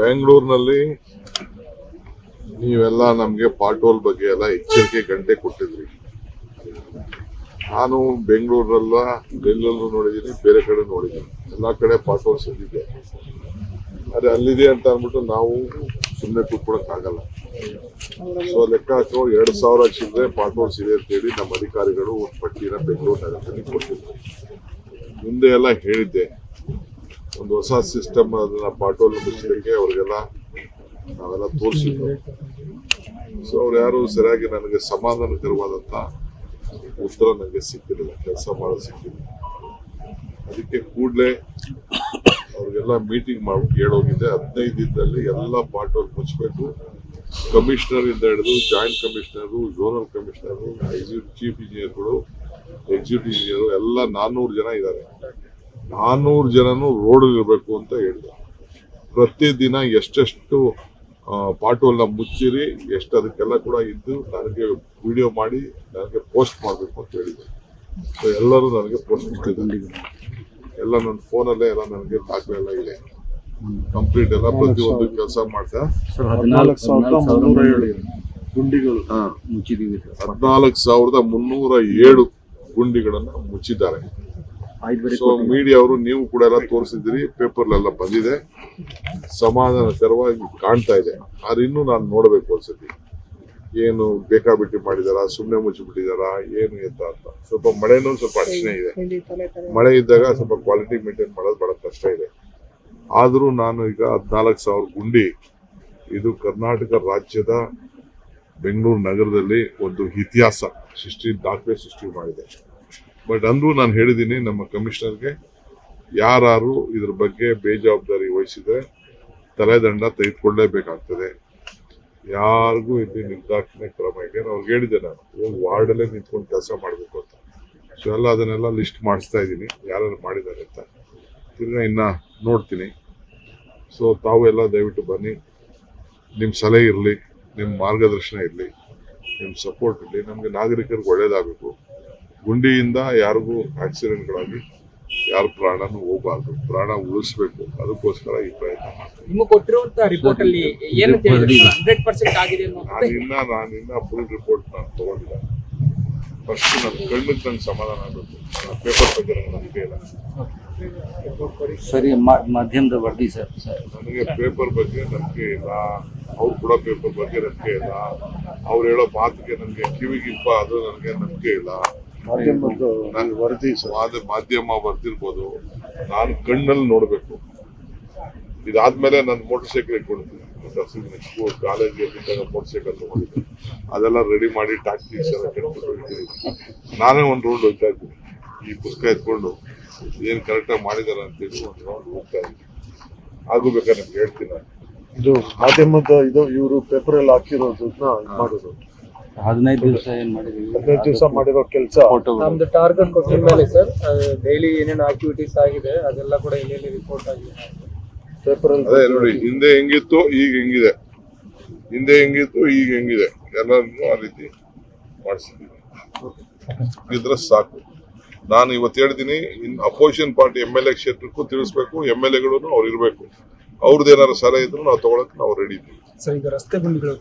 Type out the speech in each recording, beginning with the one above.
ಬೆಂಗಳೂರಿನಲ್ಲಿ ನೀವೆಲ್ಲ ನಮಗೆ ಪಾಟೋಲ್ ಬಗ್ಗೆ ಎಲ್ಲ ಎಚ್ಚರಿಕೆ ಗಂಟೆ ಕೊಟ್ಟಿದ್ರಿ. ನಾನು ಬೆಂಗಳೂರಲ್ಲ ಡೆಲ್ಲಲ್ಲೂ ನೋಡಿದ್ದೀನಿ, ಬೇರೆ ಕಡೆ ನೋಡಿದ್ದೀನಿ. ಎಲ್ಲ ಕಡೆ ಪಾಟೋಲ್ಸ್ ಇದ್ದಿದೆ ಅದೇ ಅಲ್ಲಿದೆ ಅಂತ ಅಂದ್ಬಿಟ್ಟು ನಾವು ಸುಮ್ಮನೆ ಕೂತ್ಕೊಳಕ್ಕಾಗಲ್ಲ ಸೊ ಲೆಕ್ಕ ಹಾಕೋ ಎರಡು ಸಾವಿರ ಚಿಲ್ಲರೆ ಪಾಟೋಲ್ಸ್ ಇದೆ ಅಂತೇಳಿ ನಮ್ಮ ಅಧಿಕಾರಿಗಳು ಒಂದು ಪಟ್ಟಿನ ಬೆಂಗಳೂರು ನಗರದಲ್ಲಿ ಕೊಟ್ಟಿದ್ರು. ಮುಂದೆ ಎಲ್ಲ ಹೇಳಿದ್ದೆ. ಒಂದು ಹೊಸ ಸಿಸ್ಟಮ್ ಅದನ್ನ ಪಾಟೋಲ್ ಮುಚ್ಚಲಿಕ್ಕೆ ಅವ್ರಿಗೆಲ್ಲ ನಾವೆಲ್ಲ ತೋರಿಸಿದ್ರು ಸೊ ಅವ್ರು ಯಾರು ಸರಿಯಾಗಿ ನನಗೆ ಸಮಾಧಾನಕರವಾದಂತ ಉತ್ತರ ನನಗೆ ಸಿಕ್ಕಿರಲಿಲ್ಲ, ಕೆಲಸ ಮಾಡೋದು ಸಿಕ್ಕಿಲ್ಲ ಅದಕ್ಕೆ ಕೂಡಲೇ ಅವ್ರಿಗೆಲ್ಲ ಮೀಟಿಂಗ್ ಮಾಡ್ಬಿಟ್ಟು ಹೇಳೋಗಿದ್ದೆ ಹದಿನೈದು ದಿನದಲ್ಲಿ ಎಲ್ಲ ಪಾಟೋಲ್ ಮುಚ್ಚಬೇಕು ಕಮಿಷನರ್ ಇಂದ ಹಿಡಿದು joint commissioner zonal commissioner chief ಇಂಜಿನಿಯರ್ಗಳು ಎಕ್ಸಿಕ್ಯೂಟಿವ್ ಇಂಜಿನಿಯರು ಎಲ್ಲ ನಾನ್ನೂರು ಜನ ಇದ್ದಾರೆ. ನಾನ್ನೂರು ಜನನು ರೋಡ್ ಇರಬೇಕು ಅಂತ ಹೇಳಿದ ಪ್ರತಿದಿನ ಎಷ್ಟೆಷ್ಟು ಪಾಟೋಲ್ನ ಮುಚ್ಚಿರಿ ಎಷ್ಟು ಅದಕ್ಕೆಲ್ಲ ಕೂಡ ಇದ್ದು ನನಗೆ ವಿಡಿಯೋ ಮಾಡಿ ನನಗೆ ಪೋಸ್ಟ್ ಮಾಡಬೇಕು ಅಂತ ಹೇಳಿದೆ ಸೊ ಎಲ್ಲರೂ ನನಗೆ ಪೋಸ್ಟ್ ಮಾಡಿದ್ದಾರೆ ಎಲ್ಲ ನನ್ನ ಫೋನಲ್ಲೇ ಎಲ್ಲ ನನಗೆ ದಾಖಲೆ ಎಲ್ಲ ಇದೆ. ಕಂಪ್ಲೀಟ್ ಎಲ್ಲ ಪ್ರತಿಯೊಂದು ಕೆಲಸ ಮಾಡ್ತಾ. ಸರ್ ಹದಿನಾಲ್ಕು ಸಾವಿರದ ಮುನ್ನೂರ ಏಳು ಗುಂಡಿಗಳು. ಹದಿನಾಲ್ಕು ಸಾವಿರದ ಮುನ್ನೂರ ಏಳು ಗುಂಡಿಗಳನ್ನ ಮುಚ್ಚಿದ್ದಾರೆ. ಸೊ ಮೀಡಿಯಾ ಅವರು ನೀವು ಕೂಡ ಎಲ್ಲ ತೋರಿಸಿದ್ದೀರಿ ಪೇಪರ್ ಎಲ್ಲ ಬಂದಿದೆ ಸಮಾಧಾನಕರವಾಗಿ ಕಾಣ್ತಾ ಇದೆ. ಆದ್ರೆ ಇನ್ನೂ ನಾನು ನೋಡಬೇಕು ಒಂದ್ಸತಿ. ಏನು ಬೇಕಾಬಿಟ್ಟಿ ಮಾಡಿದಾರ ಸುಮ್ಮನೆ ಮುಚ್ಚಿಬಿಟ್ಟಿದಾರ ಏನು ಎತ್ತ ಅಂತ. ಸ್ವಲ್ಪ ಮಳೆನೂ ಸ್ವಲ್ಪ ಅಡಚಣೆ ಇದೆ. ಮಳೆ ಇದ್ದಾಗ ಸ್ವಲ್ಪ ಕ್ವಾಲಿಟಿ ಮೇಂಟೈನ್ ಮಾಡೋದು ಬಹಳ ಕಷ್ಟ ಇದೆ. ಆದರೂ ನಾನು ಈಗ ಹದಿನಾಲ್ಕು ಸಾವಿರ ಗುಂಡಿ ಇದು ಕರ್ನಾಟಕ ರಾಜ್ಯದ ಬೆಂಗಳೂರು ನಗರದಲ್ಲಿ ಒಂದು ಇತಿಹಾಸ ಸೃಷ್ಟಿ ದಾಖಲೆ ಸೃಷ್ಟಿ ಮಾಡಿದೆ. ಬಟ್ ಅಂದ್ರೂ ನಾನು ಹೇಳಿದ್ದೀನಿ ನಮ್ಮ ಕಮಿಷನರ್ಗೆ ಯಾರು ಇದ್ರ ಬಗ್ಗೆ ಬೇಜವಾಬ್ದಾರಿ ವಹಿಸಿದ್ರೆ ತಲೆದಂಡ ತೆಗೆದುಕೊಳ್ಳೇಬೇಕಾಗ್ತದೆ. ಯಾರಿಗೂ ಇಲ್ಲಿ ನಿರ್ದಾಕ್ಷಿಣ್ಯ ಕ್ರಮ ಇದೆ ಅವ್ರಿಗೆ ಹೇಳಿದೆ ನಾನು ಹೋಗಿ ವಾರ್ಡಲ್ಲೇ ನಿಂತ್ಕೊಂಡು ಕೆಲಸ ಮಾಡಬೇಕು ಅಂತ. ಸೊ ಎಲ್ಲ ಅದನ್ನೆಲ್ಲ ಲಿಸ್ಟ್ ಮಾಡಿಸ್ತಾ ಇದ್ದೀನಿ ಯಾರು ಮಾಡಿದ್ದಾರೆ ಅಂತ. ತಿರ್ಗಾ ಇನ್ನ ನೋಡ್ತೀನಿ. ಸೊ ತಾವು ಎಲ್ಲ ದಯವಿಟ್ಟು ಬನ್ನಿ. ನಿಮ್ಮ ಸಲಹೆ ಇರಲಿ ನಿಮ್ಮ ಮಾರ್ಗದರ್ಶನ ಇರಲಿ ನಿಮ್ಮ ಸಪೋರ್ಟ್ ಇರಲಿ. ನಮಗೆ ನಾಗರಿಕರಿಗೆ ಒಳ್ಳೇದಾಗಬೇಕು. ಗುಂಡಿಯಿಂದ ಯಾರಿಗೂ ಆಕ್ಸಿಡೆಂಟ್ಗಳಾಗಿ ಯಾರು ಪ್ರಾಣನೂ ಹೋಗಬಾರ್ದು. ಪ್ರಾಣ ಉಳಿಸ್ಬೇಕು. ಅದಕ್ಕೋಸ್ಕರ ಈ ಪ್ರಯತ್ನ ಮಾಡ್ತೀನಿ. ನಿಮಗೆ ಕೊಟ್ಟಿರುವಂತ ರಿಪೋರ್ಟ್ ಅಲ್ಲಿ ಏನಂತ ಹೇಳಿದ್ರೆ? ಹಂಡ್ರೆಡ್ ಪರ್ಸೆಂಟ್ ಆಗಿದೆ ಅನ್ನೋ ನಾನಿನ್ನ ನಾನಿನ್ನ ಫುಲ್ ರಿಪೋರ್ಟ್ ನಾನು ತಗೊಂಡಿಲ್ಲ. ಫಸ್ಟ್ ನನ್ನ ಕಣ್ಣಿಗೆ ನಂಗೆ ಸಮಾಧಾನ ಆಗಬೇಕು. ನನ್ನ ಪೇಪರ್ ಬಗ್ಗೆ ನನಗೆ ನಂಬಿಕೆ ಇಲ್ಲ. ಸರಿ ಮಾಧ್ಯಮದ ವರದಿ ಸರ್ ನನಗೆ ಪೇಪರ್ ಬಗ್ಗೆ ನಂಬಿಕೆ ಇಲ್ಲ. ಅವ್ರು ಕೂಡ ಪೇಪರ್ ಬಗ್ಗೆ ನಂಬಿಕೆ ಇಲ್ಲ. ಅವ್ರು ಹೇಳೋ ಮಾತಿಗೆ ನನಗೆ ಕಿವಿಗಿಪ್ಪ ಅದು ನನಗೆ ನಂಬಿಕೆ ಇಲ್ಲ. ನಾನು ವರದಿ ಮಾಧ್ಯ- ಮಾಧ್ಯಮ ಬರ್ತಿರ್ಬೋದು ನಾನು ಕಣ್ಣಲ್ಲಿ ನೋಡಬೇಕು. ಇದಾದ್ಮೇಲೆ ನಾನು ಮೋಟರ್ ಸೈಕಲ್ ಇಟ್ಕೊಂಡಿದ್ದೀನಿ ಸ್ಕೂಲ್ ಕಾಲೇಜಿಗೆ ಮೋಟರ್ ಸೈಕಲ್ ತಗೊಂಡಿದ್ದೆ. ಅದೆಲ್ಲ ರೆಡಿ ಮಾಡಿ ಟ್ಯಾಕ್ಟಿಕ್ಸ್ ಎಲ್ಲ ಕೆಟ್ಬಿಟ್ಟು ಇಟ್ಟಿದ್ದೀನಿ. ನಾನೇ ಒಂದು ರೌಂಡ್ ಹೋಗ್ತಾ ಇದ್ದೀನಿ. ಈ ಪುಸ್ತಕ ಎತ್ಕೊಂಡು ಏನು ಕರೆಕ್ಟಾಗಿ ಮಾಡಿದಾರೆ ಅಂತೇಳಿ ಒಂದು ರೌಂಡ್ ಹೋಗ್ತಾ ಇದ್ದೀನಿ. ಬೇಕಾದ್ರೆ ನಿಮ್ಗೆ ಹೇಳ್ತೀನಿ ನಾನು. ಇದು ಮಾಧ್ಯಮದ ಇದು ಇವರು ಪೇಪರ್ ಅಲ್ಲಿ ಹಾಕಿರೋದನ್ನ ಮಾಡೋದು. ಹದಿನೈದು ದಿವಸ ಏನ್ ಮಾಡಿದ್ವಿ? ಹದಿನೈದು ದಿವಸ ಮಾಡಿರೋ ಕೆಲಸ. ನಮ್ದು ಟಾರ್ಗೆಟ್ ಕೊಟ್ಟಿದ ಮೇಲೆ ಸರ್ ಡೈಲಿ ಏನೇನು ಆಕ್ಟಿವಿಟೀಸ್ ಆಗಿದೆ ಅದೆಲ್ಲ ಕೂಡ ಇಲ್ಲಿ ರಿಪೋರ್ಟ್ ಆಗಿದೆ. ಪೇಪರ್ ಅಲ್ಲಿ ಅದೇ ನೋಡಿ ಹಿಂದೆ ಹೆಂಗಿತ್ತು ಈಗ ಹೆಂಗಿದೆ. ಹಿಂದೆ ಹೆಂಗಿತ್ತು ಈಗ ಹೆಂಗಿದೆ. ಎಲ್ಲರನ್ನು ಆ ರೀತಿ ಮಾಡಿಸಿದ್ದೀವಿ. ಇದ್ರೆ ಸಾಕು. ನಾನು ಇವತ್ತು ಹೇಳ್ತೀನಿ in opposition party M L A ಕ್ಷೇತ್ರಕ್ಕೂ ತಿಳಿಸ್ಬೇಕು ಎಂ ಎಲ್ ಎಗಳು ಅವ್ರು ಇರಬೇಕು. ಅವ್ರದ್ದು ಏನಾರು ಸಲಹೆ ಇದ್ರು ನಾವು ತಗೊಳಕ್ ನಾವು ರೆಡಿ ಇದ್ದೀವಿ. ಸರ್ ಈಗ ರಸ್ತೆ ಗುಂಡಿಗಳು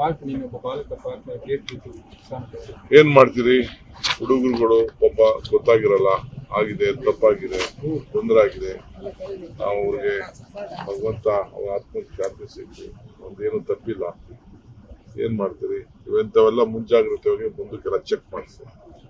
ಪಾರ್ಕ್ ನೀನು ಒಬ್ಬ ಬಾಲಕ ಪಾರ್ಕ್ ಗೇಟ್ ಬಿಟ್ಟು ಏನ್ ಮಾಡ್ತೀರಿ? ಹುಡುಗರುಗಳು ಒಬ್ಬ ಗೊತ್ತಾಗಿರಲ್ಲ ಆಗಿದೆ ತಪ್ಪಾಗಿದೆ ತೊಂದರೆ ಆಗಿದೆ. ನಾವು ಅವ್ರಿಗೆ ಭಗವಂತ ಅವ್ರ ಆತ್ಮಕ್ಕೆ ಶಾಂತಿ ಸಿಕ್ತು ಒಂದೇನು ತಪ್ಪಿಲ್ಲ. ಏನ್ ಮಾಡ್ತೀರಿ? ಇವೆಂತವೆಲ್ಲ ಮುಂಜಾಗ್ರತೆಯಾಗಿ ಮುಂದಕ್ಕೆಲ್ಲ ಚೆಕ್ ಮಾಡಿಸ್ತೀವಿ